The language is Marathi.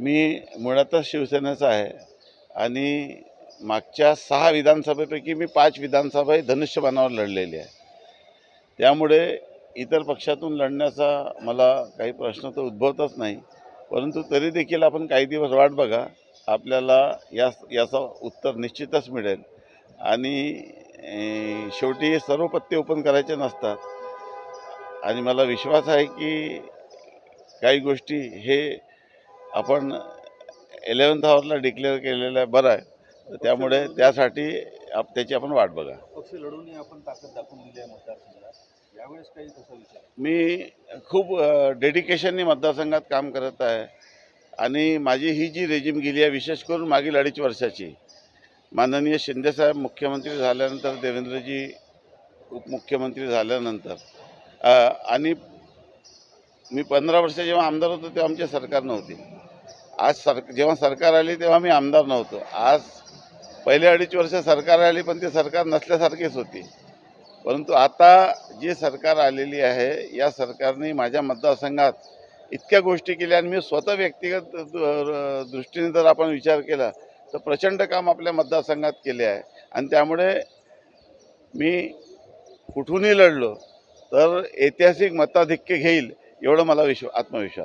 मी मुळातच शिवसेनेचा आहे आणि मागच्या सहा विधानसभेपैकी मी पाच विधानसभा ही धनुष्यबाणावर लढलेली आहे. त्यामुळे इतर पक्षातून लढण्याचा मला काही प्रश्न तर उद्भवतच नाही परंतु तरी देखील आपण काही दिवस वाट बघा आपल्याला या याचं उत्तर निश्चितच मिळेल. आणि शेवटी सर्व पत्ते ओपन करायचे नसतात. आणि मला विश्वास आहे की काही गोष्टी हे आपण इलेवन्थ आवरला डिक्लेअर केलेलं आहे बरं आहे. तर त्यामुळे त्यासाठी आप त्याची आपण वाट बघा. पक्ष लढवूनही आपण ताकद दाखवून दिली आहे मतदारसंघात. यावेळेस काही तसा विचार? मी खूप डेडिकेशननी मतदारसंघात काम करत आहे. आणि माझी ही जी रेजिम गेली आहे विशेष करून मागील अडीच वर्षाची माननीय शिंदेसाहेब मुख्यमंत्री झाल्यानंतर देवेंद्रजी उपमुख्यमंत्री झाल्यानंतर आणि मी पंधरा वर्ष जेव्हा आमदार होतो तेव्हा आमची सरकार नव्हती. आज सर जेव्हा सरकार आली तेव्हा मी आमदार नव्हतो. आज पहिले अडीच वर्ष सरकार आली पण ते सरकार नसल्यासारखीच होती. परंतु आता जी सरकार आलेली आहे या सरकारने माझ्या मतदारसंघात इतक्या गोष्टी केल्या आणि मी स्वतः व्यक्तिगत दृष्टीने जर आपण विचार केला तर प्रचंड काम आपल्या मतदारसंघात केले आहे. आणि त्यामुळे मी कुठूनही लढलो तर ऐतिहासिक मताधिक्य घेईल एवढं मला विश्व आत्मविश्वास